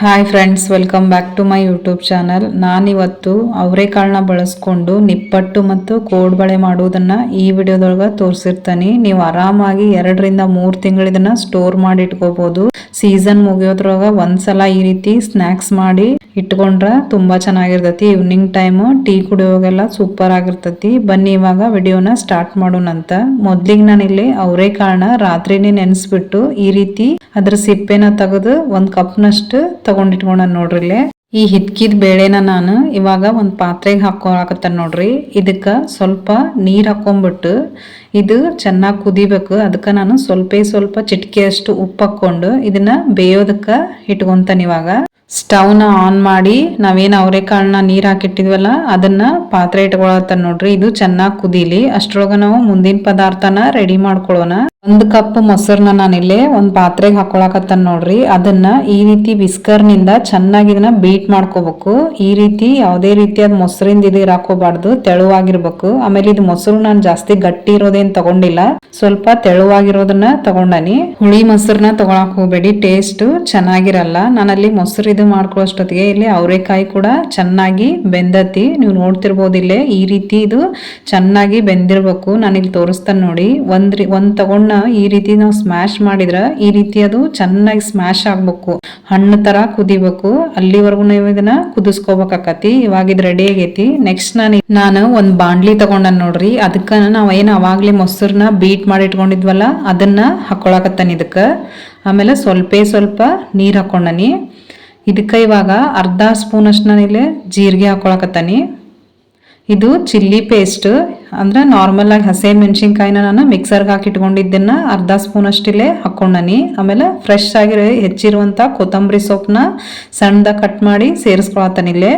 Hi friends welcome back to my YouTube channel ನಾನಿವತ್ತು ಅವರೆಕಾಳನ್ನ ಬಳಸ್ಕೊಂಡು ನಿಪ್ಪಟ್ಟು ಮತ್ತು ಕೋಡ್ಬಳೆ ಮಾಡುವುದನ್ನು ಈ ವಿಡಿಯೋದೊಳಗೆ ತೋರಿಸಿರ್ತಾನೆ. ನೀವು ಆರಾಮಾಗಿ ಎರಡರಿಂದ ಮೂರು ತಿಂಗಳು ಇದನ್ನು ಸ್ಟೋರ್ ಮಾಡಿ ಇಟ್ಕೋಬಹುದು ಸೀಸನ್ ಮುಗಿಯೋದ್ರೊಳಗ ಒಂದ್ಸಲ ಈ ರೀತಿ ಸ್ನ್ಯಾಕ್ಸ್ ಮಾಡಿ ಇಟ್ಕೊಂಡ್ರೆ ತುಂಬಾ ಚೆನ್ನಾಗಿರ್ತತಿ. ಈವ್ನಿಂಗ್ ಟೈಮ್ ಟೀ ಕುಡಿಯೋವಾಗೆಲ್ಲ ಸೂಪರ್ ಆಗಿರ್ತತಿ. ಬನ್ನಿ ಇವಾಗ ವಿಡಿಯೋನ ಸ್ಟಾರ್ಟ್ ಮಾಡೋಣಂತ ಮೊದ್ಲಿಗೆ ನಾನಿಲ್ಲಿ ಅವರೆಕಾಳನ್ನ ರಾತ್ರಿನೇ ನೆನೆಸ್ಬಿಟ್ಟು ಈ ರೀತಿ ಅದ್ರ ಸಿಪ್ಪೆನ ತೆಗೆದು ಒಂದ್ ಕಪ್ನಷ್ಟು ತಗೊಂಡಿಟ್ಕೊಂಡ ನೋಡ್ರಿ ಇಲ್ಲೇ ಈ ಹಿತ್ಕಿದ ಬೇಳೆನ ನಾನು ಇವಾಗ ಒಂದು ಪಾತ್ರೆಗೆ ಹಾಕೊಳಕತ್ತ ನೋಡ್ರಿ. ಇದಕ್ಕೆ ಸ್ವಲ್ಪ ನೀರು ಹಾಕೊಂಡ್ಬಿಟ್ಟು ಇದು ಚೆನ್ನಾಗಿ ಕುದಿಬೇಕು. ಅದಕ್ಕೆ ನಾನು ಸ್ವಲ್ಪ ಸ್ವಲ್ಪ ಚಿಟಿಕೆಯಷ್ಟು ಉಪ್ಪು ಹಾಕ್ಕೊಂಡು ಇದನ್ನ ಬೇಯೋದಕ್ಕೆ ಇಟ್ಕೊಂತಾನೆ ಇವಾಗ. ಸ್ಟವ್ನ ಆನ್ ಮಾಡಿ ನಾವೇನು ಅವರೆಕಾಳನ್ನ ನೀರು ಹಾಕಿಟ್ಟಿದ್ವಲ್ಲ ಅದನ್ನ ಪಾತ್ರೆ ಇಟ್ಕೊಳತ್ತ ನೋಡ್ರಿ. ಇದು ಚೆನ್ನಾಗಿ ಕುದೀಲಿ. ಅಷ್ಟ್ರೊಳಗ ನಾವು ಮುಂದಿನ ಪದಾರ್ಥನ ರೆಡಿ ಮಾಡ್ಕೊಳ್ಳೋಣ ಒಂದು ಕಪ್ ಮೊಸರನ್ನ ನಾನಿಲ್ಲೇ ಒಂದು ಪಾತ್ರೆಗೆ ಹಾಕೊಳಕತ್ತ ನೋಡ್ರಿ. ಅದನ್ನ ಈ ರೀತಿ ವಿಸ್ಕರ್ನಿಂದ ಚೆನ್ನಾಗಿ ಇದನ್ನ ಬೀಟ್ ಮಾಡ್ಕೋಬೇಕು. ಈ ರೀತಿ ಯಾವುದೇ ರೀತಿಯಾದ ಮೊಸರಿಂದ ಇದು ಹಾಕೋಬಾರ್ದು ತೆಳುವಾಗಿರ್ಬೇಕು. ಆಮೇಲೆ ಇದು ಮೊಸರು ನಾನು ಜಾಸ್ತಿ ಗಟ್ಟಿ ಇರೋದೇನು ತಗೊಂಡಿಲ್ಲ. ಸ್ವಲ್ಪ ತೆಳುವಾಗಿರೋದನ್ನ ತಗೊಂಡನಿ. ಹುಳಿ ಮೊಸರನ್ನ ತಗೊಳಕ್ ಹೋಗ್ಬೇಡಿ ಟೇಸ್ಟ್ ಚೆನ್ನಾಗಿರಲ್ಲ. ನಾನಲ್ಲಿ ಮೊಸರು ಇದು ಮಾಡ್ಕೊಳ್ಳೋಷ್ಟೊತ್ತಿಗೆ ಇಲ್ಲಿ ಅವರೆಕಾಯಿ ಕೂಡ ಚೆನ್ನಾಗಿ ಬೆಂದತಿ. ನೀವು ನೋಡ್ತಿರ್ಬೋದು ಇಲ್ಲೇ ಈ ರೀತಿ ಇದು ಚೆನ್ನಾಗಿ ಬೆಂದಿರ್ಬೇಕು. ನಾನು ಇಲ್ಲಿ ತೋರಿಸ್ತಾನೆ ನೋಡಿ. ಒಂದ್ ಒಂದ್ ತಗೊಂಡ ಈ ರೀತಿ ನಾವು ಸ್ಮ್ಯಾಶ್ ಮಾಡಿದ್ರ ಈ ರೀತಿ ಅದು ಚೆನ್ನಾಗಿ ಸ್ಮ್ಯಾಶ್ ಆಗ್ಬೇಕು. ಹಣ್ಣು ತರ ಕುದಿಬೇಕು. ಅಲ್ಲಿವರೆಗೂ ನೀವು ಇದನ್ನ ಕುದಿಸ್ಕೋಬೇಕಾಕತಿ ಇವಾಗ ಇದು ರೆಡಿ ಆಗೈತಿ. ನೆಕ್ಸ್ಟ್ ನಾನು ನಾನು ಒಂದು ಬಾಂಡ್ಲಿ ತಗೊಂಡ ನೋಡ್ರಿ. ಅದಕ್ಕ ನಾವ್ ಏನು ಅವಾಗ್ಲೇ ಮೊಸರನ್ನ ಬೀಟ್ ಮಾಡಿ ಇಟ್ಕೊಂಡಿದ್ವಲ್ಲ, ಅದನ್ನ ಹಾಕೊಳಕತ್ತಾನ ಇದಕ್ಕ. ಆಮೇಲೆ ಸ್ವಲ್ಪ ಸ್ವಲ್ಪ ನೀರ್ ಹಾಕೊಂಡನಿ. ಇದಕ್ಕೆ ಇವಾಗ ಅರ್ಧ ಸ್ಪೂನ್ ಅಷ್ಟು ಇಲ್ಲಿ ಜೀರಿಗೆ ಹಾಕೊಳಕತ್ತಾನಿ. ಇದು ಚಿಲ್ಲಿ ಪೇಸ್ಟ್ ಅಂದ್ರೆ ನಾರ್ಮಲ್ ಆಗಿ ಹಸೆ ಮೆಣಸಿನ್ಕಾಯಿನ ನಾನು ಮಿಕ್ಸರ್ಗೆ ಹಾಕಿ ಇಟ್ಕೊಂಡಿದ್ದನ್ನ ಅರ್ಧ ಸ್ಪೂನ್ ಅಷ್ಟಿಲ್ಲೇ ಹಾಕೊಂಡನಿ ಆಮೇಲೆ ಫ್ರೆಶ್ ಆಗಿ ಹೆಚ್ಚಿರುವಂತ ಕೊತ್ತಂಬರಿ ಸೊಪ್ಪನ್ನ ಸಣ್ಣದಾಗಿ ಕಟ್ ಮಾಡಿ ಸೇರಿಸ್ಕೊಳತ್ತಾನ ಇಲ್ಲೇ.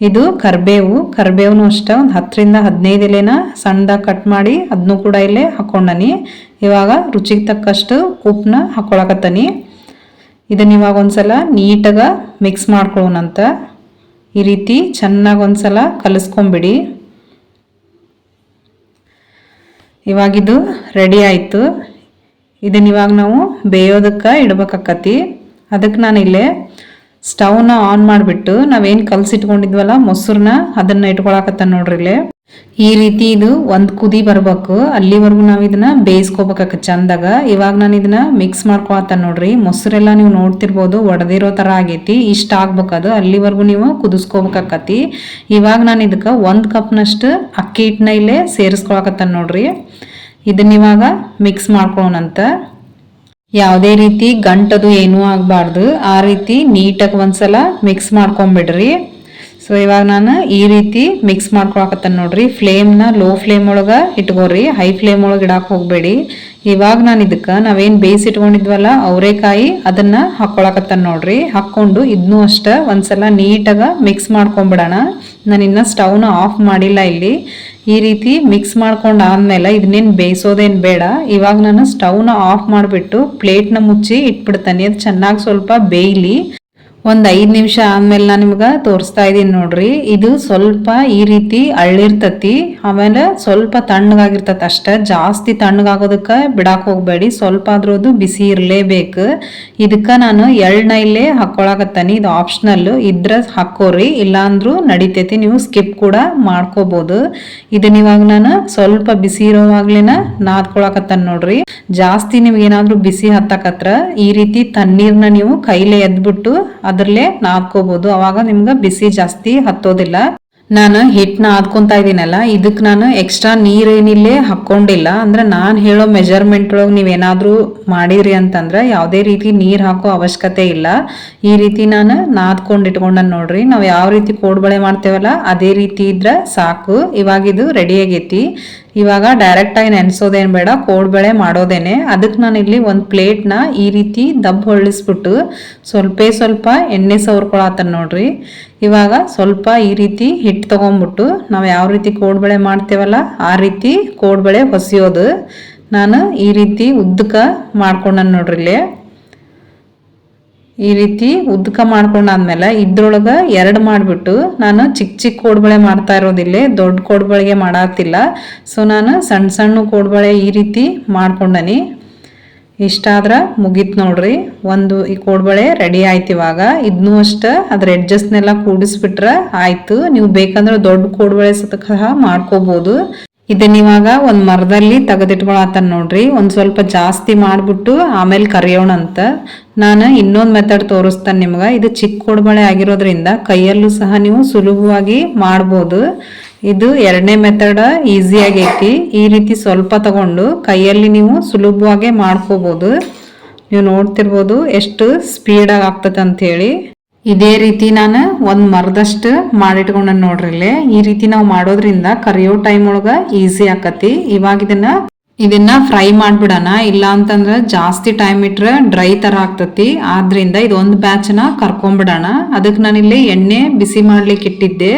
ಇದು ಕರ್ಬೇವು, ಕರ್ಬೇವನು ಅಷ್ಟೇ ಒಂದು ಹತ್ತರಿಂದ ಹದಿನೈದು ಎಲೆನ ಸಣ್ಣದಾಗಿ ಕಟ್ ಮಾಡಿ ಅದನ್ನು ಕೂಡ ಇಲ್ಲೇ ಹಾಕೊಂಡನಿ ಇವಾಗ ರುಚಿಗೆ ತಕ್ಕಷ್ಟು ಉಪ್ಪನ್ನ ಹಾಕೊಳಕತ್ತಾನಿ. ಇದನ್ನ ಇವಾಗ ಒಂದ್ಸಲ ನೀಟಾಗ ಮಿಕ್ಸ್ ಮಾಡ್ಕೊಳ್ಳೋಣಂತ ಈ ರೀತಿ ಚೆನ್ನಾಗಿ ಒಂದ್ಸಲ ಕಲಿಸ್ಕೊಂಬಿಡಿ. ಇವಾಗಿದು ರೆಡಿ ಆಯಿತು. ಇದನ್ನ ಇವಾಗ ನಾವು ಬೇಯೋದಕ್ಕೆ ಇಡ್ಬೇಕಾಕತಿ ಅದಕ್ಕೆ ನಾನು ಇಲ್ಲೇ ಸ್ಟವ್ನ ಆನ್ ಮಾಡಿಬಿಟ್ಟು ನಾವೇನು ಕಲಸಿಟ್ಕೊಂಡಿದ್ವಲ್ಲ ಮೊಸರನ್ನ ಅದನ್ನ ಇಟ್ಕೊಳಕತ್ತ ನೋಡ್ರಿ ಇಲ್ಲಿ. ಈ ರೀತಿ ಇದು ಒಂದು ಕುದಿ ಬರ್ಬೇಕು. ಅಲ್ಲಿವರೆಗೂ ನಾವು ಇದನ್ನ ಬೇಯಿಸ್ಕೋಬೇಕ ಚಂದಾಗ. ಇವಾಗ ನಾನು ಇದನ್ನ ಮಿಕ್ಸ್ ಮಾಡ್ಕೊಳತ್ತ ನೋಡ್ರಿ. ಮೊಸರೆಲ್ಲ ನೀವು ನೋಡ್ತಿರ್ಬೋದು, ಒಡೆದಿರೋ ತರ ಆಗೈತಿ. ಇಷ್ಟ ಆಗ್ಬೇಕದು ಅಲ್ಲಿವರೆಗೂ ನೀವು ಕುದಿಸ್ಕೋಬೇಕಾಕತಿ ಇವಾಗ ನಾನು ಇದಕ್ಕೆ ಒಂದು ಕಪ್ನಷ್ಟು ಅಕ್ಕಿ ಹಿಟ್ಟನ್ನ ಇಲ್ಲೇ ಸೇರಿಸ್ಕೊಳಕತ್ತ ನೋಡ್ರಿ. ಇದನ್ನ ಇವಾಗ ಮಿಕ್ಸ್ ಮಾಡ್ಕೊಳ್ಳೋಣಂತ ಯಾವುದೇ ರೀತಿ ಗಂಟದು ಏನೂ ಆಗಬಾರ್ದು. ಆ ರೀತಿ ನೀಟಾಗಿ ಒಂದ್ಸಲ ಮಿಕ್ಸ್ ಮಾಡ್ಕೊಂಬಿಡ್ರಿ. ಸೊ ಇವಾಗ ನಾನು ಈ ರೀತಿ ಮಿಕ್ಸ್ ಮಾಡ್ಕೊಳಕತ್ತಾನ ನೋಡ್ರಿ. ಫ್ಲೇಮ್ನ ಲೋ ಫ್ಲೇಮ್ ಒಳಗೆ ಇಟ್ಕೋರಿ. ಹೈ ಫ್ಲೇಮ್ ಒಳಗೆ ಇಡಕ್ಕೆ ಹೋಗಬೇಡಿ. ಇವಾಗ ನಾನು ಇದಕ್ಕೆ ನಾವೇನು ಬೇಯಿಸಿ ಇಟ್ಕೊಂಡಿದ್ವಲ್ಲ, ಅವರೇಕಾಯಿ ಅದನ್ನು ಹಾಕೊಳಕತ್ತಾನ ನೋಡ್ರಿ. ಹಾಕ್ಕೊಂಡು ಇದನ್ನೂ ಅಷ್ಟೇ ಒಂದ್ಸಲ ನೀಟಾಗಿ ಮಿಕ್ಸ್ ಮಾಡ್ಕೊಂಬಿಡೋಣ. ನಾನು ಇನ್ನೂ ಸ್ಟವ್ನ ಆಫ್ ಮಾಡಿಲ್ಲ ಇಲ್ಲಿ. ಈ ರೀತಿ ಮಿಕ್ಸ್ ಮಾಡ್ಕೊಂಡು ಆದ್ಮೇಲೆ ಇದನ್ನೇನು ಬೇಯಿಸೋದೇನು ಬೇಡ. ಇವಾಗ ನಾನು ಸ್ಟವ್ನ ಆಫ್ ಮಾಡಿಬಿಟ್ಟು ಪ್ಲೇಟ್ನ ಮುಚ್ಚಿ ಇಟ್ಬಿಡ್ತಾನೆ. ಅದು ಚೆನ್ನಾಗಿ ಸ್ವಲ್ಪ ಬೇಯಲಿ. ಒಂದ್ ಐದು ನಿಮಿಷ ಆದ್ಮೇಲೆ ನಾನು ನಿಮ್ಗೆ ತೋರಿಸ್ತಾ ಇದೀನಿ ನೋಡ್ರಿ. ಇದು ಸ್ವಲ್ಪ ಈ ರೀತಿ ಅಳ್ಳಿರ್ತತಿ. ಆಮೇಲೆ ಸ್ವಲ್ಪ ತಣ್ಣಗಾಗಿರ್ತತಿ ಅಷ್ಟ. ಜಾಸ್ತಿ ತಣ್ಣಗಾಗೋದಕ್ಕ ಬಿಡಾಕ್ ಹೋಗಬೇಡಿ. ಸ್ವಲ್ಪ ಆದ್ರೂ ಅದು ಬಿಸಿ ಇರಲೇಬೇಕು. ಇದಕ್ಕ ನಾನು ಎಳ್ಳನ ಇಲ್ಲೇ ಹಾಕೊಳಕತ್ತಾನಿ. ಇದು ಆಪ್ಷನಲ್ ಇದ್ರ ಹಾಕೋರಿ. ಇಲ್ಲಾಂದ್ರೂ ನಡಿತೈತಿ. ನೀವು ಸ್ಕಿಪ್ ಕೂಡ ಮಾಡ್ಕೋಬಹುದು ಇದನ್ನ ಇವಾಗ ನಾನು ಸ್ವಲ್ಪ ಬಿಸಿ ಇರೋವಾಗ್ಲಿನ ನಾದ್ಕೊಳಕತ್ತಾನ ನೋಡ್ರಿ. ಜಾಸ್ತಿ ನಿಮ್ಗೆ ಏನಾದ್ರೂ ಬಿಸಿ ಹತ್ತಕತ್ರ, ಈ ರೀತಿ ತಣ್ಣೀರ್ನ ನೀವು ಕೈಲೇ ಎದ್ಬಿಟ್ಟು ಅದ್ರಲ್ಲೇ ನಾದ್ಕೋಬಹುದು ಅವಾಗ ನಿಮ್ಗೆ ಬಿಸಿ ಜಾಸ್ತಿ ಹತ್ತೋದಿಲ್ಲ. ನಾನು ಹಿಟ್ಟನ್ನ ಆದ್ಕೊಂತ ಇದೀನಲ್ಲ ಇದಕ್ಕೆ ನಾನು ಎಕ್ಸ್ಟ್ರಾ ನೀರೇನಿಲ್ಲೇ ಹಾಕೊಂಡಿಲ್ಲ ಅಂದ್ರೆ ನಾನು ಹೇಳೋ ಮೆಜರ್ಮೆಂಟ್ ಒಳಗೆ ನೀವೇನಾದರೂ ಮಾಡಿರಿ ಅಂತಂದ್ರೆ ಯಾವುದೇ ರೀತಿ ನೀರ್ ಹಾಕೋ ಅವಶ್ಯಕತೆ ಇಲ್ಲ. ಈ ರೀತಿ ನಾನು ನಾದ್ಕೊಂಡು ಇಟ್ಕೊಂಡ ನೋಡ್ರಿ. ನಾವು ಯಾವ ರೀತಿ ಕೋಡ್ಬಳೆ ಮಾಡ್ತೇವಲ್ಲ, ಅದೇ ರೀತಿ ಇದ್ರೆ ಸಾಕು. ಇವಾಗ ಇದು ರೆಡಿ ಆಗೈತಿ. ಇವಾಗ ಡೈರೆಕ್ಟ್ ಆಗಿ ನೆನ್ಸೋದೇನ್ ಬೇಡ ಕೋಡ್ಬಳೆ ಮಾಡೋದೇನೆ. ಅದಕ್ಕೆ ನಾನು ಇಲ್ಲಿ ಒಂದು ಪ್ಲೇಟ್ನ ಈ ರೀತಿ ದಬ್ ಹೊಳ್ಳಿಸ್ಬಿಟ್ಟು ಸ್ವಲ್ಪ ಸ್ವಲ್ಪ ಎಣ್ಣೆ ಸವರ್ಕೊಳತ್ತನ ನೋಡ್ರಿ. ಇವಾಗ ಸ್ವಲ್ಪ ಈ ರೀತಿ ಹಿಟ್ಟು ತಗೊಂಡ್ಬಿಟ್ಟು ನಾವು ಯಾವ ರೀತಿ ಕೋಡ್ಬಳೆ ಮಾಡ್ತೇವಲ್ಲ, ಆ ರೀತಿ ಕೋಡ್ಬಳೆ ಹೊಸಿಯೋದು. ನಾನು ಈ ರೀತಿ ಉದ್ದಕ ಮಾಡ್ಕೊಂಡ ನೋಡ್ರಿ ಇಲ್ಲಿ. ಈ ರೀತಿ ಉದ್ದಕ ಮಾಡ್ಕೊಂಡಾದ್ಮೇಲೆ ಇದ್ರೊಳಗೆ ಎರಡು ಮಾಡಿಬಿಟ್ಟು ನಾನು ಚಿಕ್ಕ ಚಿಕ್ಕ ಕೋಡ್ಬಳೆ ಮಾಡ್ತಾ ಇರೋದಿಲ್ಲ, ದೊಡ್ಡ ಕೋಡ್ಬಳೆಗೆ ಮಾಡಾತಿಲ್ಲ. ಸೊ ನಾನು ಸಣ್ಣ ಸಣ್ಣ ಕೋಡ್ಬಳೆ ಈ ರೀತಿ ಮಾಡ್ಕೊಂಡನಿ. ಇಷ್ಟ ಆದ್ರೆ ಮುಗೀತು ನೋಡ್ರಿ. ಒಂದು ಈ ಕೋಡ್ಬಳೆ ರೆಡಿ ಆಯ್ತು ಇವಾಗ. ಇದನ್ನೂ ಅಷ್ಟ, ಅದ್ರ ಎಡ್ಜಸ್ಟ್ನೆಲ್ಲ ಕೂಡಿಸ್ಬಿಟ್ರೆ ಆಯ್ತು. ನೀವು ಬೇಕಂದ್ರೆ ದೊಡ್ಡ ಕೋಡ್ಬಳೆ ಸಹ ಮಾಡ್ಕೋಬಹುದು ಇದನ್ನ ಇವಾಗ ಒಂದು ಮರದಲ್ಲಿ ತೆಗೆದಿಟ್ಕೊಳತ್ತಾನ ನೋಡ್ರಿ. ಒಂದು ಸ್ವಲ್ಪ ಜಾಸ್ತಿ ಮಾಡ್ಬಿಟ್ಟು ಆಮೇಲೆ ಕರಿಯೋಣ ಅಂತ. ನಾನು ಇನ್ನೊಂದು ಮೆಥಡ್ ತೋರಿಸ್ತಾನೆ ನಿಮ್ಗೆ. ಇದು ಚಿಕ್ಕ ಕೊಡ್ಬಳೆ ಆಗಿರೋದ್ರಿಂದ ಕೈಯಲ್ಲೂ ಸಹ ನೀವು ಸುಲಭವಾಗಿ ಮಾಡ್ಬೋದು. ಇದು ಎರಡನೇ ಮೆಥಡ್ ಈಸಿ ಆಗೈತಿ. ಈ ರೀತಿ ಸ್ವಲ್ಪ ತಗೊಂಡು ಕೈಯಲ್ಲಿ ನೀವು ಸುಲಭವಾಗಿ ಮಾಡ್ಕೋಬಹುದು ನೀವು ನೋಡ್ತಿರ್ಬೋದು ಎಷ್ಟು ಸ್ಪೀಡಾಗಿ ಆಗ್ತದೆ ಅಂತ ಹೇಳಿ ಇದೇ ರೀತಿ ನಾನು ಒಂದು ಮರದಷ್ಟು ಮಾಡಿಟ್ಕೊಂಡ ನೋಡ್ರಿ ಇಲ್ಲಿ. ಈ ರೀತಿ ನಾವು ಮಾಡೋದ್ರಿಂದ ಕರಿಯೋ ಟೈಮ್ ಒಳಗ ಈಸಿ ಆಕತಿ. ಇವಾಗ ಇದನ್ನ ಇದನ್ನ ಫ್ರೈ ಮಾಡ್ಬಿಡೋಣ. ಇಲ್ಲ ಅಂತಂದ್ರೆ ಜಾಸ್ತಿ ಟೈಮ್ ಇಟ್ರೆ ಡ್ರೈ ತರ ಆಗ್ತತಿ. ಆದ್ರಿಂದ ಇದೊಂದು ಬ್ಯಾಚ್ನ ಕರ್ಕೊಂಡ್ಬಿಡೋಣ ಅದಕ್ಕೆ ನಾನು ಇಲ್ಲಿ ಎಣ್ಣೆ ಬಿಸಿ ಮಾಡ್ಲಿಕ್ಕೆ ಇಟ್ಟಿದ್ದೆ.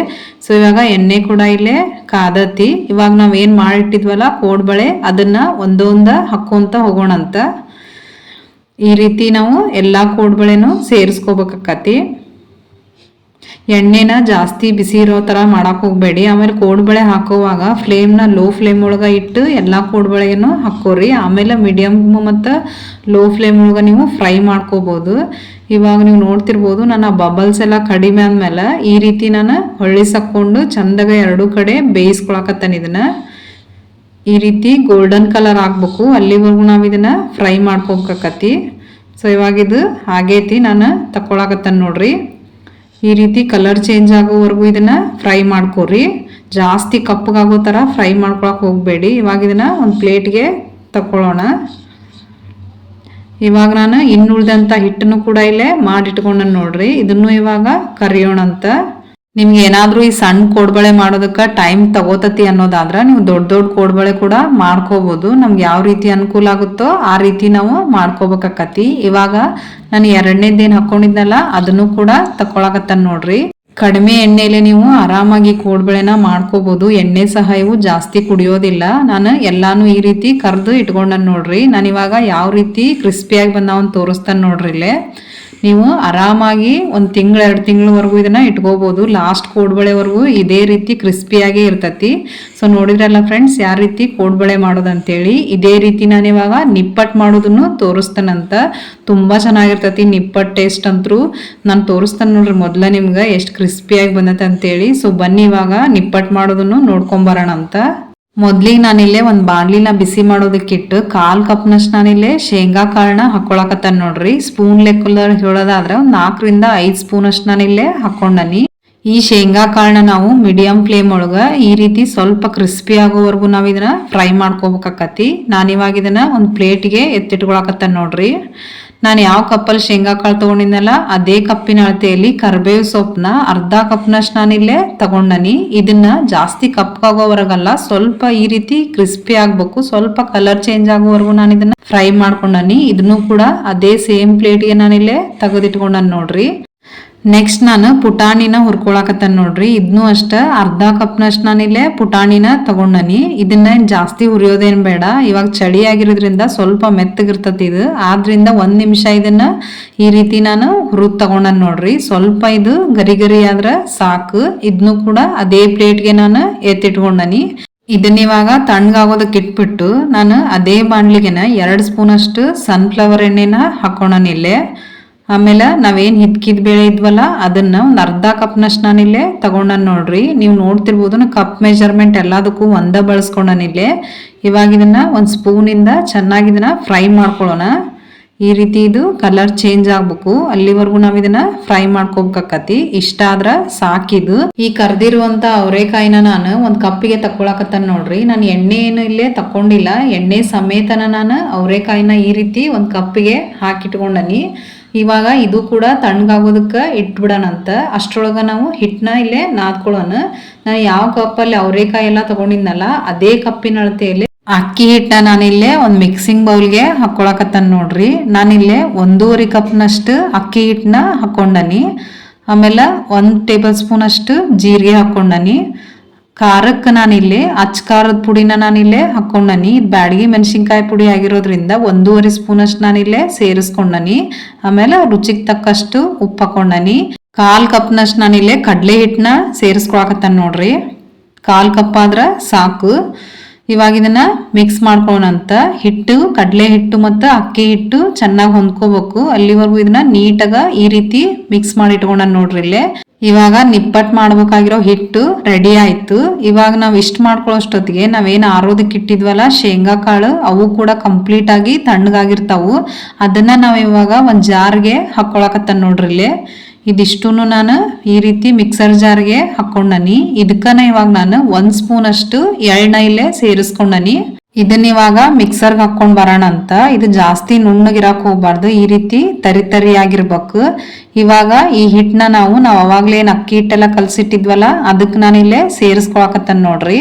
ಸೊ ಇವಾಗ ಎಣ್ಣೆ ಕೂಡ ಇಲ್ಲೇ ಕಾದತಿ. ಇವಾಗ ನಾವೇನು ಮಾಡಿಟ್ಟಿದ್ವಲ್ಲ ಕೋಡ್ಬಳೆ ಅದನ್ನ ಒಂದೊಂದ ಹಾಕ್ಕೊಂತ ಹೋಗೋಣಂತ. ಈ ರೀತಿ ನಾವು ಎಲ್ಲ ಕೋಡ್ಗಳೇನು ಸೇರಿಸ್ಕೋಬೇಕಾಕತಿ. ಎಣ್ಣೆನ ಜಾಸ್ತಿ ಬಿಸಿ ಇರೋ ಥರ ಮಾಡಕ್ಕೆ ಹೋಗಬೇಡಿ. ಆಮೇಲೆ ಕೋಡ್ಬಳೆ ಹಾಕೋವಾಗ ಫ್ಲೇಮ್ನ ಲೋ ಫ್ಲೇಮ್ ಒಳಗೆ ಇಟ್ಟು ಎಲ್ಲ ಕೋಡ್ಬಳೆಯನ್ನು ಹಾಕೋರಿ. ಆಮೇಲೆ ಮೀಡಿಯಮ್ ಮತ್ತು ಲೋ ಫ್ಲೇಮ್ ಒಳಗೆ ನೀವು ಫ್ರೈ ಮಾಡ್ಕೋಬೋದು. ಇವಾಗ ನೀವು ನೋಡ್ತಿರ್ಬೋದು ನಾನು ಆ ಬಬಲ್ಸ್ ಎಲ್ಲ ಕಡಿಮೆ ಆದಮೇಲೆ ಈ ರೀತಿ ನಾನು ಹೊಳ್ಳಿಸಕ್ಕೊಂಡು ಚಂದಾಗ ಎರಡೂ ಕಡೆ ಬೇಯಿಸ್ಕೊಳಕತ್ತಾನ ಇದನ್ನ. ಈ ರೀತಿ ಗೋಲ್ಡನ್ ಕಲರ್ ಆಗ್ಬೇಕು ಅಲ್ಲಿವರೆಗೂ ನಾವು ಇದನ್ನ ಫ್ರೈ ಮಾಡ್ಕೊಬೇಕತಿ ಸೊ ಇವಾಗ ಇದು ಆಗೈತಿ. ನಾನು ತಕೊಳಕತ್ತಾನ ನೋಡ್ರಿ. ಈ ರೀತಿ ಕಲರ್ ಚೇಂಜ್ ಆಗೋವರೆಗೂ ಇದನ್ನ ಫ್ರೈ ಮಾಡ್ಕೊರಿ. ಜಾಸ್ತಿ ಕಪ್ಪಗಾಗೋ ಥರ ಫ್ರೈ ಮಾಡ್ಕೊಳಕ್ಕೆ ಹೋಗಬೇಡಿ. ಇವಾಗ ಇದನ್ನ ಒಂದು ಪ್ಲೇಟ್ಗೆ ತಗೊಳ್ಳೋಣ ಇವಾಗ ನಾನು ಇನ್ನುಳಿದಂಥ ಹಿಟ್ಟನ್ನು ಕೂಡ ಇಲ್ಲೇ ಮಾಡಿಟ್ಕೊಂಡು ನೋಡ್ರಿ. ಇದನ್ನು ಇವಾಗ ಕರಿಯೋಣ ಅಂತ ನಿಮ್ಗೆ ಏನಾದರೂ ಈ ಸಣ್ಣ ಕೋಡ್ಬಳೆ ಮಾಡೋದಕ್ಕೆ ಟೈಮ್ ತಗೋತತಿ ಅನ್ನೋದಾದ್ರ ನೀವು ದೊಡ್ಡ ದೊಡ್ಡ ಕೋಡ್ಬಳೆ ಕೂಡ ಮಾಡ್ಕೋಬಹುದು ನಮ್ಗೆ ಯಾವ ರೀತಿ ಅನುಕೂಲ ಆಗುತ್ತೋ ಆ ರೀತಿ ನಾವು ಮಾಡ್ಕೋಬೇಕಾಕತಿ. ಇವಾಗ ನಾನು ಎರಡನೇದೇನು ಹಾಕೊಂಡಿದ್ನಲ್ಲ, ಅದನ್ನು ಕೂಡ ತಕೊಳಕತ್ತ ನೋಡ್ರಿ. ಕಡಿಮೆ ಎಣ್ಣೆಲೆ ನೀವು ಆರಾಮಾಗಿ ಕೋಡ್ಬಳೆನ ಮಾಡ್ಕೋಬಹುದು ಎಣ್ಣೆ ಸಹ ಇವು ಜಾಸ್ತಿ ಕುಡಿಯೋದಿಲ್ಲ. ನಾನು ಎಲ್ಲಾನು ಈ ರೀತಿ ಕರ್ದು ಇಟ್ಕೊಂಡನ್ ನೋಡ್ರಿ. ನಾನು ಇವಾಗ ಯಾವ ರೀತಿ ಕ್ರಿಸ್ಪಿಯಾಗಿ ಬಂದಾವನ್ ತೋರಿಸ್ತಾನೆ ನೋಡ್ರಿ ಇಲ್ಲೇ. ನೀವು ಆರಾಮಾಗಿ ಒಂದು ತಿಂಗಳು, ಎರಡು ತಿಂಗಳವರೆಗೂ ಇದನ್ನು ಇಟ್ಕೋಬೋದು. ಲಾಸ್ಟ್ ಕೋಡ್ಬಳೆವರೆಗೂ ಇದೇ ರೀತಿ ಕ್ರಿಸ್ಪಿಯಾಗಿ ಇರ್ತತಿ. ಸೊ ನೋಡಿದ್ರಲ್ಲ ಫ್ರೆಂಡ್ಸ್ ಯಾವ ರೀತಿ ಕೋಡ್ಬಳೆ ಮಾಡೋದಂತೇಳಿ? ಇದೇ ರೀತಿ ನಾನು ಇವಾಗ ನಿಪ್ಪಟ್ಟು ಮಾಡೋದನ್ನು ತೋರಿಸ್ತಾನಂತ ತುಂಬ ಚೆನ್ನಾಗಿರ್ತತಿ ನಿಪ್ಪಟ್ಟು ಟೇಸ್ಟ್ ಅಂತೂ. ನಾನು ತೋರಿಸ್ತಾನೆ ನೋಡ್ರಿ ಮೊದಲ ನಿಮ್ಗೆ ಎಷ್ಟು ಕ್ರಿಸ್ಪಿಯಾಗಿ ಬಂದತ್ತೆ ಅಂತೇಳಿ. ಸೊ ಬನ್ನಿ ಇವಾಗ ನಿಪ್ಪಟ್ಟು ಮಾಡೋದನ್ನು ನೋಡ್ಕೊಂಬರೋಣ ಅಂತ. ಮೊದ್ಲಿಗೆ ನಾನಿಲ್ಲೇ ಒಂದು ಬಾಣ್ಲಿನ ಬಿಸಿ ಮಾಡೋದಕ್ಕಿಟ್ಟು ಕಾಲು ಕಪ್ನಷ್ಟು ನಾನಿಲ್ಲೇ ಶೇಂಗಾ ಕಾಳನ್ನ ಹಾಕೊಳಕತ್ತಾನ ನೋಡ್ರಿ. ಸ್ಪೂನ್ ಲೆಕ್ಕದ ಹೇಳೋದಾದ್ರೆ ಒಂದು ನಾಲ್ಕರಿಂದ ಐದು ಸ್ಪೂನ್ ಅಷ್ಟು ನಾನಿಲ್ಲೇ ಹಾಕೊಂಡನಿ. ಈ ಶೇಂಗಾ ಕಾಳನ್ನ ನಾವು ಮೀಡಿಯಂ ಫ್ಲೇಮ್ ಒಳಗ ಈ ರೀತಿ ಸ್ವಲ್ಪ ಕ್ರಿಸ್ಪಿ ಆಗೋವರೆಗೂ ನಾವು ಇದನ್ನ ಫ್ರೈ ಮಾಡ್ಕೋಬೇಕಾಕತಿ ನಾನಿವಾಗ ಇದನ್ನ ಒಂದು ಪ್ಲೇಟ್ಗೆ ಎತ್ತಿಟ್ಕೊಳಕತ್ತಾನ ನೋಡ್ರಿ. ನಾನು ಯಾವ ಕಪ್ಪಲ್ಲಿ ಶೇಂಗಾ ಕಾಳು ತೊಗೊಂಡಿದ್ನಲ್ಲ, ಅದೇ ಕಪ್ಪಿನ ಅಳತೆಯಲ್ಲಿ ಕರ್ಬೇವು ಸೊಪ್ಪನ್ನ ಅರ್ಧ ಕಪ್ನಷ್ಟು ನಾನಿಲ್ಲೇ ತಗೊಂಡನಿ. ಇದನ್ನ ಜಾಸ್ತಿ ಕಪ್ಪಾಗೋವರೆಗಲ್ಲ, ಸ್ವಲ್ಪ ಈ ರೀತಿ ಕ್ರಿಸ್ಪಿ ಆಗಬೇಕು, ಸ್ವಲ್ಪ ಕಲರ್ ಚೇಂಜ್ ಆಗೋವರೆಗೂ ನಾನು ಇದನ್ನ ಫ್ರೈ ಮಾಡ್ಕೊಂಡನಿ. ಇದನ್ನು ಕೂಡ ಅದೇ ಸೇಮ್ ಪ್ಲೇಟ್ಗೆ ನಾನಿಲ್ಲೇ ತೆಗೆದಿಟ್ಕೊಂಡನ್ ನೋಡ್ರಿ. ನೆಕ್ಸ್ಟ್ ನಾನು ಪುಟಾಣಿನ ಹುರ್ಕೊಳಕತ್ತನ್ ನೋಡ್ರಿ. ಇದನ್ನು ಅಷ್ಟ, ಅರ್ಧ ಕಪ್ನಷ್ಟು ನಾನಿಲ್ಲೇ ಪುಟಾಣಿನ ತಗೊಂಡನಿ. ಇದನ್ನ ಜಾಸ್ತಿ ಹುರಿಯೋದೇನು ಬೇಡ. ಇವಾಗ ಚಳಿ ಆಗಿರೋದ್ರಿಂದ ಸ್ವಲ್ಪ ಮೆತ್ತಗಿರ್ತತಿ ಇದು. ಆದ್ರಿಂದ ಒಂದು ನಿಮಿಷ ಇದನ್ನ ಈ ರೀತಿ ನಾನು ಹುರಿದು ತಗೊಂಡನ್ ನೋಡ್ರಿ. ಸ್ವಲ್ಪ ಇದು ಗರಿ ಗರಿ ಆದ್ರೆ ಸಾಕು. ಇದನ್ನು ಕೂಡ ಅದೇ ಪ್ಲೇಟ್ಗೆ ನಾನು ಎತ್ತಿಟ್ಕೊಂಡನಿ. ಇದನ್ನ ಇವಾಗ ತಣ್ಣಗಾಗೋದಕ್ಕೆ ಇಟ್ಬಿಟ್ಟು ನಾನು ಅದೇ ಬಾಣ್ಲಿಗೆನ ಎರಡು ಸ್ಪೂನ್ ಅಷ್ಟು ಸನ್ಫ್ಲವರ್ ಎಣ್ಣೆನ ಹಾಕೋಣ ಆಮೇಲೆ ನಾವೇನು ಹಿಟ್ಕಿದ ಬೇಳೆ ಇದ್ವಲ್ಲ, ಅದನ್ನು ಒಂದು ಅರ್ಧ ಕಪ್ನಷ್ಟು ನಾನಿಲ್ಲೇ ತಗೊಂಡ ನೋಡ್ರಿ. ನೀವು ನೋಡ್ತಿರ್ಬೋದು ಕಪ್ ಮೆಜರ್ಮೆಂಟ್ ಎಲ್ಲದಕ್ಕೂ ಒಂದ ಬಳಸ್ಕೊಂಡನಿಲ್ಲೇ ಇವಾಗ ಇದನ್ನು ಒಂದು ಸ್ಪೂನಿಂದ ಚೆನ್ನಾಗಿ ಇದನ್ನ ಫ್ರೈ ಮಾಡ್ಕೊಳ್ಳೋಣ ಈ ರೀತಿ ಇದು ಕಲರ್ ಚೇಂಜ್ ಆಗ್ಬೇಕು. ಅಲ್ಲಿವರೆಗೂ ನಾವು ಇದನ್ನ ಫ್ರೈ ಮಾಡ್ಕೋಬೇಕತಿ ಇಷ್ಟ ಆದ್ರ ಸಾಕಿದು. ಈ ಕರ್ದಿರುವಂತ ಅವರೆಕಾಯಿನ ನಾನು ಒಂದು ಕಪ್ಪಿಗೆ ತಕೊಳಕತ್ತಾನ ನೋಡ್ರಿ. ನಾನು ಎಣ್ಣೆ ಏನು ಇಲ್ಲೇ ತಕೊಂಡಿಲ್ಲ ಎಣ್ಣೆ ಸಮೇತನ ನಾನು ಅವರೆಕಾಯಿನ ಈ ರೀತಿ ಒಂದು ಕಪ್ಪಿಗೆ ಹಾಕಿಟ್ಕೊಂಡನಿ. ಇವಾಗ ಇದು ಕೂಡ ತಣ್ಣಗಾಗೋದಕ್ಕೆ ಇಟ್ಬಿಡೋಣಂತ ಅಷ್ಟರೊಳಗೆ ನಾವು ಹಿಟ್ಟನ್ನ ಇಲ್ಲೇ ನಾದ್ಕೊಳ್ಳೋಣ. ನಾನು ಯಾವ ಕಪ್ಪಲ್ಲಿ ಅವರೇಕಾಯಿ ಎಲ್ಲ ತೊಗೊಂಡಿದ್ನಲ್ಲ, ಅದೇ ಕಪ್ಪಿನ ಅಳತೆಯಲ್ಲಿ ಅಕ್ಕಿ ಹಿಟ್ಟನ್ನ ನಾನಿಲ್ಲೇ ಒಂದು ಮಿಕ್ಸಿಂಗ್ ಬೌಲ್ಗೆ ಹಾಕ್ಕೊಳಕತ್ತಾನ ನೋಡ್ರಿ. ನಾನಿಲ್ಲೇ ಒಂದೂವರೆ ಕಪ್ನಷ್ಟು ಅಕ್ಕಿ ಹಿಟ್ಟನ್ನ ಹಾಕೊಂಡನಿ ಆಮೇಲೆ ಒಂದು ಟೇಬಲ್ ಸ್ಪೂನ್ ಅಷ್ಟು ಜೀರಿಗೆ ಹಾಕೊಂಡನಿ ಖಾರಕ್ಕೆ ನಾನಿಲ್ಲಿ, ಅಚ್ಚ ಖಾರದ ಪುಡಿನ ನಾನಿಲ್ಲೇ, ಹಾಕೊಂಡನಿ. ಇದು ಬ್ಯಾಡಗಿ ಮೆಣಸಿನ್ಕಾಯಿ ಪುಡಿ ಆಗಿರೋದ್ರಿಂದ ಒಂದೂವರೆ ಸ್ಪೂನ್ ಅಷ್ಟು ನಾನಿಲ್ಲೇ ಸೇರಿಸ್ಕೊಂಡನಿ. ಆಮೇಲೆ ರುಚಿಗೆ ತಕ್ಕಷ್ಟು ಉಪ್ಪು ಹಾಕೊಂಡನಿ. ಕಾಲು ಕಪ್ನಷ್ಟು ನಾನಿಲ್ಲೇ ಕಡಲೆ ಹಿಟ್ಟನ್ನ ಸೇರಿಸ್ಕೊಳಕತ್ತಾನ ನೋಡ್ರಿ. ಕಾಲು ಕಪ್ ಆದ್ರೆ ಸಾಕು. ಇವಾಗ ಇದನ್ನ ಮಿಕ್ಸ್ ಮಾಡ್ಕೊಳ್ಳೋಣಂತ ಹಿಟ್ಟು, ಕಡಲೆ ಹಿಟ್ಟು ಮತ್ತು ಅಕ್ಕಿ ಹಿಟ್ಟು ಚೆನ್ನಾಗಿ ಹೊಂದ್ಕೋಬೇಕು. ಅಲ್ಲಿವರೆಗೂ ಇದನ್ನ ನೀಟಾಗ ಈ ರೀತಿ ಮಿಕ್ಸ್ ಮಾಡಿ ಇಟ್ಕೊಂಡ ನೋಡ್ರಿ ಇಲ್ಲೇ. ಇವಾಗ ನಿಪ್ಪಟ್ ಮಾಡ್ಬೇಕಾಗಿರೋ ಹಿಟ್ಟು ರೆಡಿ ಆಯ್ತು. ಇವಾಗ ನಾವು ಇಷ್ಟು ಮಾಡ್ಕೊಳ್ಳೋಷ್ಟೊತ್ತಿಗೆ ನಾವೇನು ಆರೋದಕ್ಕೆ ಇಟ್ಟಿದ್ವಲ್ಲ, ಶೇಂಗಾ ಕಾಳು, ಅವು ಕೂಡ ಕಂಪ್ಲೀಟ್ ಆಗಿ ತಣ್ಣಗಾಗಿರ್ತಾವು. ಅದನ್ನ ನಾವು ಇವಾಗ ಒಂದು ಜಾರ್ಗೆ ಹಾಕೊಳಕತ್ತ ನೋಡ್ರಿ ಇಲ್ಲಿ. ಇದಿಷ್ಟು ನಾನು ಈ ರೀತಿ ಮಿಕ್ಸರ್ ಜಾರ್ಗೆ ಹಾಕೊಂಡನಿ ಇದಕ್ಕನ ಇವಾಗ ನಾನು ಒಂದ್ ಸ್ಪೂನ್ ಅಷ್ಟು ಎಳ್ಳ ಇಲ್ಲೇ ಸೇರಿಸ್ಕೊಂಡನಿ. ಇದನ್ನ ಇವಾಗ ಮಿಕ್ಸರ್ಗೆ ಹಾಕೊಂಡ್ ಬರೋಣ ಅಂತ. ಇದು ಜಾಸ್ತಿ ನುಣ್ಣಗಿರಕ್ ಹೋಗ್ಬಾರ್ದು. ಈ ರೀತಿ ತರಿ ತರಿ ಆಗಿರ್ಬೇಕು ಇವಾಗ ಈ ಹಿಟ್ಟನ್ನ ನಾವು ನಾವು ಅವಾಗ್ಲೇನು ಅಕ್ಕಿ ಹಿಟ್ಟೆಲ್ಲ ಕಲ್ಸಿಟ್ಟಿದ್ವಲ್ಲ ಅದಕ್ಕೆ ನಾನು ಇಲ್ಲೇ ಸೇರಿಸ್ಕೊಳಕತ್ತನ್ ನೋಡ್ರಿ.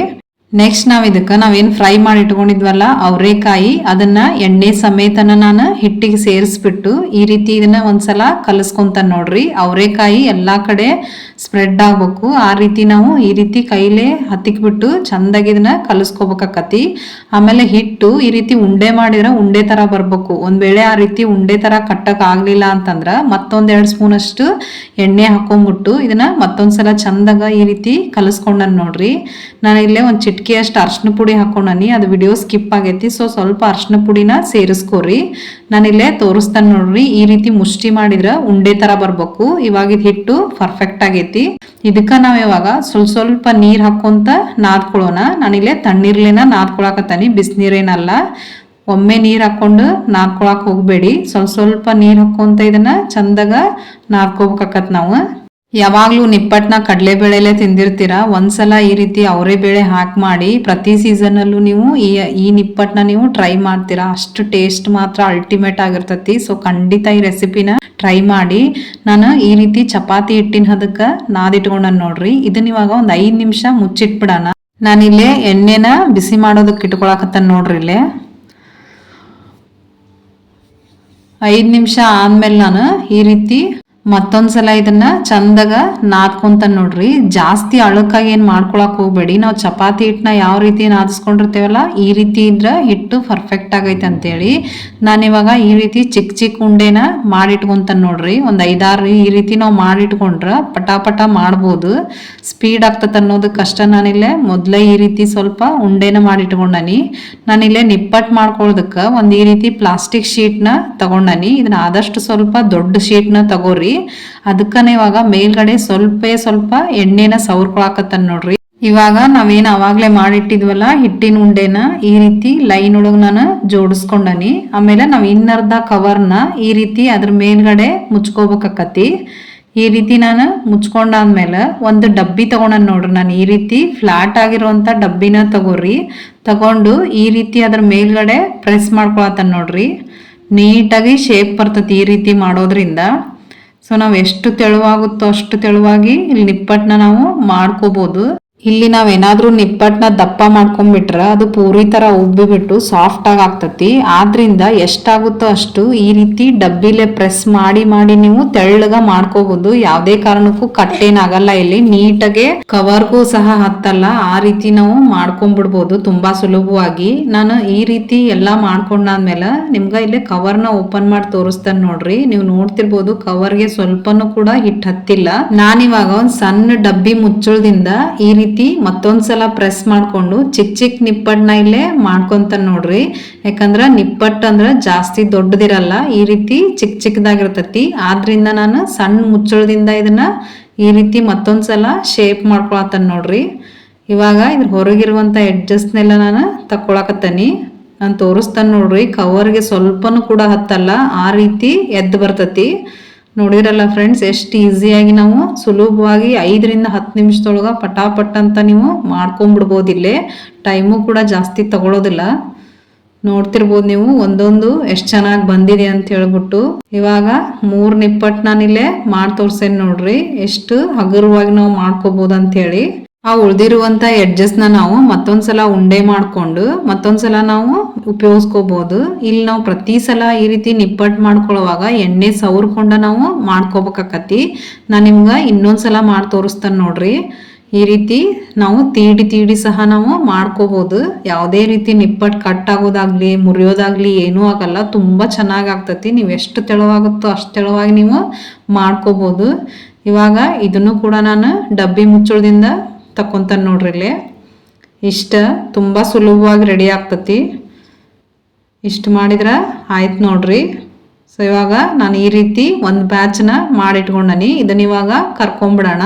ನೆಕ್ಸ್ಟ್ ನಾವು ಇದಕ್ಕೆ ನಾವೇನು ಫ್ರೈ ಮಾಡಿ ಇಟ್ಕೊಂಡಿದ್ವಲ್ಲ, ಅವರೇಕಾಯಿ, ಅದನ್ನ ಎಣ್ಣೆ ಸಮೇತನ ನಾನು ಹಿಟ್ಟಿಗೆ ಸೇರಿಸ್ಬಿಟ್ಟು ಈ ರೀತಿ ಇದನ್ನ ಒಂದ್ಸಲ ಕಲಸ್ಕೊಂತ ನೋಡ್ರಿ. ಅವರೇಕಾಯಿ ಎಲ್ಲ ಕಡೆ ಸ್ಪ್ರೆಡ್ ಆಗ್ಬೇಕು. ಆ ರೀತಿ ನಾವು ಈ ರೀತಿ ಕೈಲೇ ಹತ್ತಿಕ್ಬಿಟ್ಟು ಚಂದಾಗಿ ಇದನ್ನ ಕಲಿಸ್ಕೋಬೇಕಾಕತಿ. ಆಮೇಲೆ ಹಿಟ್ಟು ಈ ರೀತಿ ಉಂಡೆ ಮಾಡಿದ್ರೆ ಉಂಡೆ ತರ ಬರ್ಬೇಕು. ಒಂದ್ ವೇಳೆ ಆ ರೀತಿ ಉಂಡೆ ತರ ಕಟ್ಟಕ್ ಅಂತಂದ್ರ ಮತ್ತೊಂದ್ ಎರಡ್ ಸ್ಪೂನ್ ಅಷ್ಟು ಎಣ್ಣೆ ಹಾಕೊಂಡ್ಬಿಟ್ಟು ಇದನ್ನ ಮತ್ತೊಂದ್ಸಲ ಚಂದಾಗ ಈ ರೀತಿ ಕಲಸ್ಕೊಂಡನ್ ನೋಡ್ರಿ. ನಾನು ಇಲ್ಲೇ ಒಂದು ಚಿಟ್ ಅಷ್ಟು ಅರ್ಶಿನ ಪುಡಿ ಹಾಕೊಂಡನಿ ಅದು ವಿಡಿಯೋ ಸ್ಕಿಪ್ ಆಗೈತಿ. ಸೊ ಸ್ವಲ್ಪ ಅರ್ಶಿನ ಪುಡಿನ ಸೇರಿಸ್ಕೋರಿ. ನಾನಿಲ್ಲೇ ತೋರಿಸ್ತಾನೆ ನೋಡ್ರಿ, ಈ ರೀತಿ ಮುಷ್ಟಿ ಮಾಡಿದ್ರ ಉಂಡೆ ತರ ಬರ್ಬೇಕು. ಇವಾಗ ಹಿಟ್ಟು ಪರ್ಫೆಕ್ಟ್ ಆಗೈತಿ. ಇದಕ್ಕ ನಾವ್ ಇವಾಗ ಸ್ವಲ್ಪ ಸ್ವಲ್ಪ ನೀರ್ ಹಾಕೊಂತ ನಾದ್ಕೊಳ್ಳೋಣ ನಾನಿಲ್ಲೇ ತಣ್ಣೀರ್ಲಿನ ನಾದ್ಕೊಳಕತ್ತಾನಿ, ಬಿಸಿನೀರೇನಲ್ಲ. ಒಮ್ಮೆ ನೀರು ಹಾಕೊಂಡು ನಾದ್ಕೊಳಕ್ ಹೋಗ್ಬೇಡಿ. ಸ್ವಲ್ಪ ಸ್ವಲ್ಪ ನೀರ್ ಹಾಕೊಂತ ಇದನ್ನ ಚಂದಾಗ ನಾದ್ಕೋಬೇಕಾಕತ್ ನಾವು. ಯಾವಾಗ್ಲೂ ನಿಪ್ಪಟ್ನ ಕಡಲೆಬೇಳೆಲೆ ತಿಂದಿರ್ತೀರಾ? ಒಂದ್ಸಲ ಈ ರೀತಿ ಅವರೇ ಬೇಳೆ ಹಾಕಿ ಮಾಡಿ ಪ್ರತಿ ಸೀಸನಲ್ಲೂ ನೀವು ಈ ಈ ನಿಪ್ಪಟ್ನ ನೀವು ಟ್ರೈ ಮಾಡ್ತೀರಾ? ಅಷ್ಟು ಟೇಸ್ಟ್ ಮಾತ್ರ ಅಲ್ಟಿಮೇಟ್ ಆಗಿರ್ತತಿ. ಸೊ ಖಂಡಿತ ಈ ರೆಸಿಪಿನ ಟ್ರೈ ಮಾಡಿ. ನಾನು ಈ ರೀತಿ ಚಪಾತಿ ಹಿಟ್ಟಿನ ಹದಕ್ಕೆ ನಾದಿಟ್ಕೊಂಡನ್ ನೋಡ್ರಿ. ಇದನ್ನ ಇವಾಗ ಒಂದು ಐದು ನಿಮಿಷ ಮುಚ್ಚಿಟ್ಬಿಡೋಣ. ನಾನಿಲ್ಲೇ ಎಣ್ಣೆನ ಬಿಸಿ ಮಾಡೋದಕ್ಕೆ ಇಟ್ಕೊಳಕತ್ತ ನೋಡ್ರಿ ಇಲ್ಲೇ. ಐದು ನಿಮಿಷ ಆದ್ಮೇಲೆ ನಾನು ಈ ರೀತಿ ಮತ್ತೊಂದ್ಸಲ ಇದನ್ನ ಚಂದಾಗ ನಾದ್ಕೊಂತ ನೋಡ್ರಿ. ಜಾಸ್ತಿ ಅಳಕಾಗಿ ಏನು ಮಾಡ್ಕೊಳಕ್ ಹೋಗ್ಬೇಡಿ. ನಾವು ಚಪಾತಿ ಹಿಟ್ಟನ್ನ ಯಾವ ರೀತಿ ನಾದಿಸ್ಕೊಂಡಿರ್ತೇವಲ್ಲ, ಈ ರೀತಿ ಇದ್ರೆ ಹಿಟ್ಟು ಪರ್ಫೆಕ್ಟ್ ಆಗೈತೆ ಅಂತೇಳಿ. ನಾನಿವಾಗ ಈ ರೀತಿ ಚಿಕ್ಕ ಚಿಕ್ಕ ಉಂಡೆನ ಮಾಡಿಟ್ಕೊಂತ ನೋಡ್ರಿ. ಒಂದು ಐದಾರು ಈ ರೀತಿ ನಾವು ಮಾಡಿಟ್ಕೊಂಡ್ರ ಪಟಾಪಟ ಮಾಡ್ಬೋದು. ಸ್ಪೀಡ್ ಆಗ್ತೈತೆ ಅನ್ನೋದು ಕಷ್ಟ ನಾನಿಲ್ಲೇ. ಮೊದಲೇ ಈ ರೀತಿ ಸ್ವಲ್ಪ ಉಂಡೆನ ಮಾಡಿಟ್ಕೊಂಡನಿ. ನಾನಿಲ್ಲೇ ನಿಪ್ಪಟ್ ಮಾಡ್ಕೊಳ್ಳೋದಕ್ಕೆ ಒಂದು ಈ ರೀತಿ ಪ್ಲಾಸ್ಟಿಕ್ ಶೀಟ್ನ ತಗೊಂಡನಿ. ಇದನ್ನ ಆದಷ್ಟು ಸ್ವಲ್ಪ ದೊಡ್ಡ ಶೀಟ್ನ ತಗೋರಿ. ಅದಕ್ಕನ ಇವಾಗ ಮೇಲ್ಗಡೆ ಸ್ವಲ್ಪ ಸ್ವಲ್ಪ ಎಣ್ಣೆನ ಸವರ್ಕೊಳಕತ್ತನ್ ನೋಡ್ರಿ. ಇವಾಗ ನಾವೇನ್ ಅವಾಗ್ಲೇ ಮಾಡಿಟ್ಟಿದ್ವಲ್ಲ ಹಿಟ್ಟಿನ ಉಂಡೆನ ಈ ರೀತಿ ಲೈನ್ ಒಳಗ್ ನಾನು ಜೋಡಿಸ್ಕೊಂಡನಿ. ಆಮೇಲೆ ನಾವ್ ಇನ್ನರ್ಧ ಕವರ್ನ ಈ ರೀತಿ ಅದ್ರ ಮೇಲ್ಗಡೆ ಮುಚ್ಕೋಬೇಕಕ್ಕತಿ ಈ ರೀತಿ ನಾನು ಮುಚ್ಕೊಂಡಾದ್ಮೇಲೆ ಒಂದು ಡಬ್ಬಿ ತಗೊಂಡ ನೋಡ್ರಿ ನಾನು ಈ ರೀತಿ ಫ್ಲಾಟ್ ಆಗಿರುವಂತ ಡಬ್ಬಿನ ತಗೋರಿ. ತಗೊಂಡು ಈ ರೀತಿ ಅದ್ರ ಮೇಲ್ಗಡೆ ಪ್ರೆಸ್ ಮಾಡ್ಕೊಳತ್ತ ನೋಡ್ರಿ. ನೀಟಾಗಿ ಶೇಪ್ ಬರ್ತತಿ ಈ ರೀತಿ ಮಾಡೋದ್ರಿಂದ. ಸೊ ನಾವು ಎಷ್ಟು ತೆಳುವಾಗುತ್ತೋ ಅಷ್ಟು ತೆಳುವಾಗಿ ಇಲ್ಲಿ ನಿಪ್ಪಟ್ಟನ್ನ ನಾವು ಮಾಡ್ಕೋಬಹುದು ಇಲ್ಲಿ ನಾವೇನಾದರೂ ನಿಪ್ಪಟ್ನ ದಪ್ಪ ಮಾಡ್ಕೊಂಡ್ಬಿಟ್ರ ಅದು ಪೂರಿ ತರ ಉಬ್ಬಿಬಿಟ್ಟು ಸಾಫ್ಟ್ ಆಗಿ ಆಗ್ತತಿ. ಆದ್ರಿಂದ ಎಷ್ಟಾಗುತ್ತೋ ಅಷ್ಟು ಈ ರೀತಿ ಡಬ್ಬಿಲೆ ಪ್ರೆಸ್ ಮಾಡಿ ಮಾಡಿ ನೀವು ತೆಳ್ಳಗ ಮಾಡ್ಕೋಬಹುದು ಯಾವ್ದೇ ಕಾರಣಕ್ಕೂ ಕಟ್ಟೇನಾಗಲ್ಲ ಇಲ್ಲಿ. ನೀಟಾಗೆ ಕವರ್ಗೂ ಸಹ ಹತ್ತಲ್ಲ. ಆ ರೀತಿ ನಾವು ಮಾಡ್ಕೊಂಡ್ಬಿಡ್ಬೋದು ತುಂಬಾ ಸುಲಭವಾಗಿ. ನಾನು ಈ ರೀತಿ ಎಲ್ಲಾ ಮಾಡ್ಕೊಂಡಾದ್ಮೇಲೆ ನಿಮ್ಗ ಇಲ್ಲಿ ಕವರ್ನ ಓಪನ್ ಮಾಡಿ ತೋರಿಸ್ತಾನೆ ನೋಡ್ರಿ. ನೀವು ನೋಡ್ತಿರ್ಬೋದು ಕವರ್ಗೆ ಸ್ವಲ್ಪನೂ ಕೂಡ ಹಿಟ್ ಹತ್ತಿಲ್ಲ. ನಾನಿವಾಗ ಒಂದ್ ಸಣ್ಣ ಡಬ್ಬಿ ಮುಚ್ಚಳದಿಂದ ಈ ರೀತಿ ರೀತಿ ಮತ್ತೊಂದ್ಸಲ ಪ್ರೆಸ್ ಮಾಡಿಕೊಂಡು ಚಿಕ್ಕ ಚಿಕ್ಕ ನಿಪ್ಪಟ್ಟನ್ನ ಇಲ್ಲೇ ಮಾಡ್ಕೊಂತ ನೋಡ್ರಿ. ಯಾಕಂದ್ರೆ ನಿಪ್ಪಟ್ಟು ಅಂದ್ರೆ ಜಾಸ್ತಿ ದೊಡ್ಡದಿರಲ್ಲ, ಈ ರೀತಿ ಚಿಕ್ಕ ಚಿಕ್ಕದಾಗಿರ್ತತಿ ಆದ್ರಿಂದ ನಾನು ಸಣ್ಣ ಮುಚ್ಚಳದಿಂದ ಇದನ್ನ ಈ ರೀತಿ ಮತ್ತೊಂದ್ಸಲ ಶೇಪ್ ಮಾಡ್ಕೊಳತ್ತ ನೋಡ್ರಿ. ಇವಾಗ ಇದ್ರ ಹೊರಗಿರುವಂತ ಎಡ್ಜಸ್ಟ್ನೆಲ್ಲ ನಾನು ತಕ್ಕೊಳಕತ್ತೀನಿ. ನಾನು ತೋರಿಸ್ತಾನೆ ನೋಡ್ರಿ ಕವರ್ಗೆ ಸ್ವಲ್ಪನೂ ಕೂಡ ಹತ್ತಲ್ಲ, ಆ ರೀತಿ ಎದ್ದು ಬರ್ತತಿ. ನೋಡಿದ್ರಲ್ಲ ಫ್ರೆಂಡ್ಸ್ ಎಷ್ಟು ಈಸಿಯಾಗಿ ನಾವು ಸುಲಭವಾಗಿ ಐದರಿಂದ ಹತ್ತು ನಿಮಿಷದೊಳಗೆ ಪಟಾಪಟ್ ಅಂತ ನೀವು ಮಾಡ್ಕೊಂಬಿಡ್ಬೋದು ಇಲ್ಲೇ. ಟೈಮು ಕೂಡ ಜಾಸ್ತಿ ತಗೊಳ್ಳೋದಿಲ್ಲ ನೋಡ್ತಿರ್ಬೋದು ನೀವು ಒಂದೊಂದು ಎಷ್ಟು ಚೆನ್ನಾಗಿ ಬಂದಿದೆ ಅಂತ ಹೇಳ್ಬಿಟ್ಟು. ಇವಾಗ ಮೂರು ನಿಪ್ಪಟ್ಟು ನಾನಿಲ್ಲೇ ಮಾಡಿ ತೋರ್ಸೇನು ನೋಡ್ರಿ, ಎಷ್ಟು ಹಗುರವಾಗಿ ನಾವು ಮಾಡ್ಕೋಬೋದು ಅಂತ ಹೇಳಿ. ಆ ಉಳ್ದಿರುವಂತ ಎಡ್ಜಸ್ನ ನಾವು ಮತ್ತೊಂದ್ಸಲ ಉಂಡೆ ಮಾಡ್ಕೊಂಡು, ಮತ್ತೊಂದ್ಸಲ ನಾವು ಉಪಯೋಗಿಸ್ಕೋಬಹುದು ಇಲ್ಲಿ ನಾವು ಪ್ರತಿ ಸಲ ಈ ರೀತಿ ನಿಪ್ಪಟ್ಟು ಮಾಡ್ಕೊಳ್ಳುವಾಗ ಎಣ್ಣೆ ಸವರ್ಕೊಂಡ ನಾವು ಮಾಡ್ಕೋಬೇಕಾಕತಿ ನಾನು ನಿಮ್ಗೆ ಇನ್ನೊಂದ್ಸಲ ಮಾಡಿ ತೋರಿಸ್ತಾನೆ ನೋಡ್ರಿ. ಈ ರೀತಿ ನಾವು ತೀಡಿ ತೀಡಿ ಸಹ ನಾವು ಮಾಡ್ಕೋಬಹುದು ಯಾವುದೇ ರೀತಿ ನಿಪ್ಪಟ್ಟು ಕಟ್ ಆಗೋದಾಗ್ಲಿ, ಮುರಿಯೋದಾಗ್ಲಿ ಏನೂ ಆಗಲ್ಲ. ತುಂಬ ಚೆನ್ನಾಗಿ ಆಗ್ತತಿ ನೀವು ಎಷ್ಟು ತೆಳುವಾಗುತ್ತೋ ಅಷ್ಟು ತೆಳುವಾಗಿ ನೀವು ಮಾಡ್ಕೋಬಹುದು ಇವಾಗ ಇದನ್ನು ಕೂಡ ನಾನು ಡಬ್ಬಿ ಮುಚ್ಚಳದಿಂದ ತಕ್ಕೊಂತಾನೆ ನೋಡ್ರಿ ಇಲ್ಲಿ. ಇಷ್ಟ ತುಂಬ ಸುಲಭವಾಗಿ ರೆಡಿ ಆಗ್ತತಿ. ಇಷ್ಟು ಮಾಡಿದ್ರೆ ಆಯ್ತು ನೋಡ್ರಿ. ಸೊ ಇವಾಗ ನಾನು ಈ ರೀತಿ ಒಂದು ಬ್ಯಾಚ್ನ ಮಾಡಿಟ್ಕೊಂಡನಿ. ಇದನ್ನ ಇವಾಗ ಕರ್ಕೊಂಬಿಡೋಣ.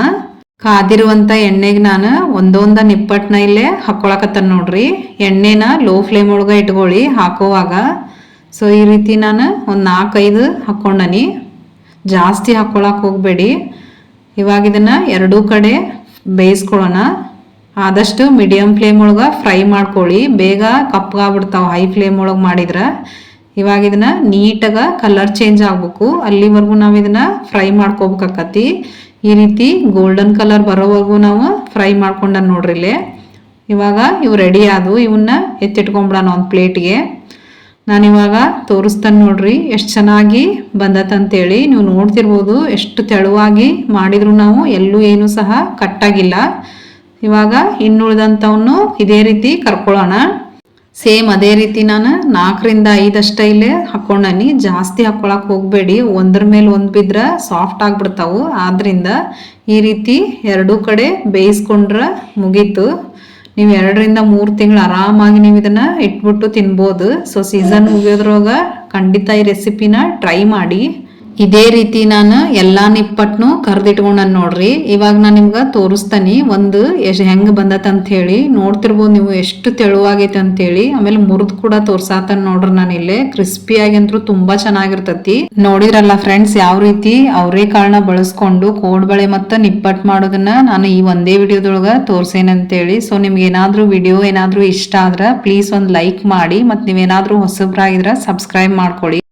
ಕಾದಿರುವಂಥ ಎಣ್ಣೆಗೆ ನಾನು ಒಂದೊಂದ ನಿಪ್ಪಟ್ಟನ ಇಲ್ಲೇ ಹಾಕ್ಕೊಳಕತ್ತನ ನೋಡ್ರಿ. ಎಣ್ಣೆನ ಲೋ ಫ್ಲೇಮ್ ಒಳಗೆ ಇಟ್ಕೊಳ್ಳಿ ಹಾಕೋವಾಗ. ಸೊ ಈ ರೀತಿ ನಾನು ಒಂದು ನಾಲ್ಕೈದು ಹಾಕ್ಕೊಂಡನಿ ಜಾಸ್ತಿ ಹಾಕ್ಕೊಳಕ್ಕೆ ಹೋಗಬೇಡಿ. ಇವಾಗ ಇದನ್ನು ಎರಡೂ ಕಡೆ ಬೇಯಿಸ್ಕೊಳ್ಳೋಣ. ಆದಷ್ಟು ಮೀಡಿಯಮ್ ಫ್ಲೇಮ್ ಒಳಗೆ ಫ್ರೈ ಮಾಡ್ಕೊಳ್ಳಿ. ಬೇಗ ಕಪ್ಪಗಾಗ್ಬಿಡ್ತಾವೆ ಹೈ ಫ್ಲೇಮ್ ಒಳಗೆ ಮಾಡಿದ್ರೆ. ಇವಾಗ ಇದನ್ನ ನೀಟಾಗಿ ಕಲರ್ ಚೇಂಜ್ ಆಗ್ಬೇಕು. ಅಲ್ಲಿವರೆಗೂ ನಾವು ಇದನ್ನ ಫ್ರೈ ಮಾಡ್ಕೋಬೇಕಾಕತಿ ಈ ರೀತಿ ಗೋಲ್ಡನ್ ಕಲರ್ ಬರೋವರೆಗೂ ನಾವು ಫ್ರೈ ಮಾಡ್ಕೊಂಡ ನೋಡ್ರಿ ಇಲ್ಲಿ. ಇವಾಗ ಇವು ರೆಡಿ ಆದವು. ಇವನ್ನ ಎತ್ತಿಟ್ಕೊಂಬಿಡೋಣ ಒಂದು ಪ್ಲೇಟ್ಗೆ ನಾನಿವಾಗ ತೋರಿಸ್ತಾನೆ ನೋಡ್ರಿ, ಎಷ್ಟು ಚೆನ್ನಾಗಿ ಬಂದತ್ತಂತೇಳಿ. ನೀವು ನೋಡ್ತಿರ್ಬೋದು ಎಷ್ಟು ತೆಳುವಾಗಿ ಮಾಡಿದ್ರು ನಾವು, ಎಲ್ಲೂ ಏನು ಸಹ ಕಟ್ಟಾಗಿಲ್ಲ. ಇವಾಗ ಇನ್ನುಳಿದಂಥವನ್ನು ಇದೇ ರೀತಿ ಕರ್ಕೊಳ್ಳೋಣ. ಸೇಮ್ ಅದೇ ರೀತಿ ನಾನು ನಾಲ್ಕರಿಂದ ಐದಷ್ಟ ಇಲ್ಲೇ ಹಾಕ್ಕೊಂಡನಿ. ಜಾಸ್ತಿ ಹಾಕ್ಕೊಳಕ್ ಹೋಗಬೇಡಿ. ಒಂದ್ರ ಮೇಲೆ ಒಂದು ಬಿದ್ರೆ ಸಾಫ್ಟ್ ಆಗಿಬಿಡ್ತಾವೆ. ಆದ್ದರಿಂದ ಈ ರೀತಿ ಎರಡೂ ಕಡೆ ಬೇಯಿಸ್ಕೊಂಡ್ರೆ ಮುಗೀತು. ನೀವು ಎರಡರಿಂದ ಮೂರು ತಿಂಗಳು ಆರಾಮಾಗಿ ನೀವು ಇದನ್ನ ಇಟ್ಬಿಟ್ಟು ತಿನ್ಬೋದು. ಸೊ ಸೀಸನ್ ಮುಗಿಯೋದ್ರೊಳಗ ಖಂಡಿತ ಈ ರೆಸಿಪಿನ ಟ್ರೈ ಮಾಡಿ. ಇದೇ ರೀತಿ ನಾನು ಎಲ್ಲಾ ನಿಪ್ಪಟ್ನು ನಾನು ನೋಡ್ರಿ. ಇವಾಗ ನಾನು ನಿಮ್ಗೆ ತೋರಿಸ್ತಾನೆ. ಒಂದು ಎಷ್ಟು ಹೆಂಗೆ ಬಂದತ್ ಹೇಳಿ ನೋಡ್ತಿರ್ಬೋದು ನೀವು ಎಷ್ಟು ತೆಳುವಾಗೈತೆ ಅಂತೇಳಿ. ಆಮೇಲೆ ಮುರಿದು ಕೂಡ ತೋರ್ಸಾತನ್ ನೋಡ್ರಿ ನಾನು ಇಲ್ಲೇ. ಕ್ರಿಸ್ಪಿಯಾಗಿ ಅಂತೂ ತುಂಬಾ ಚೆನ್ನಾಗಿರ್ತತಿ. ನೋಡಿರಲ್ಲ ಫ್ರೆಂಡ್ಸ್, ಯಾವ ರೀತಿ? ಅವರೇ ಕಾಳನ್ನ ಬಳಸ್ಕೊಂಡು ಕೋಡ್ಬಳೆ ಮತ್ತು ನಿಪ್ಪಟ್ ಮಾಡೋದನ್ನ ನಾನು ಈ ಒಂದೇ ವಿಡಿಯೋದೊಳಗೆ ತೋರ್ಸೇನಂತೇಳಿ ಸೊ ನಿಮ್ಗೆ ಏನಾದರೂ ವಿಡಿಯೋ ಏನಾದರೂ ಇಷ್ಟ ಆದ್ರೆ ಪ್ಲೀಸ್ ಒಂದು ಲೈಕ್ ಮಾಡಿ. ಮತ್ತು ನೀವೇನಾದರೂ ಹೊಸಬ್ರಾಗಿದ್ರೆ ಸಬ್ಸ್ಕ್ರೈಬ್ ಮಾಡ್ಕೊಳ್ಳಿ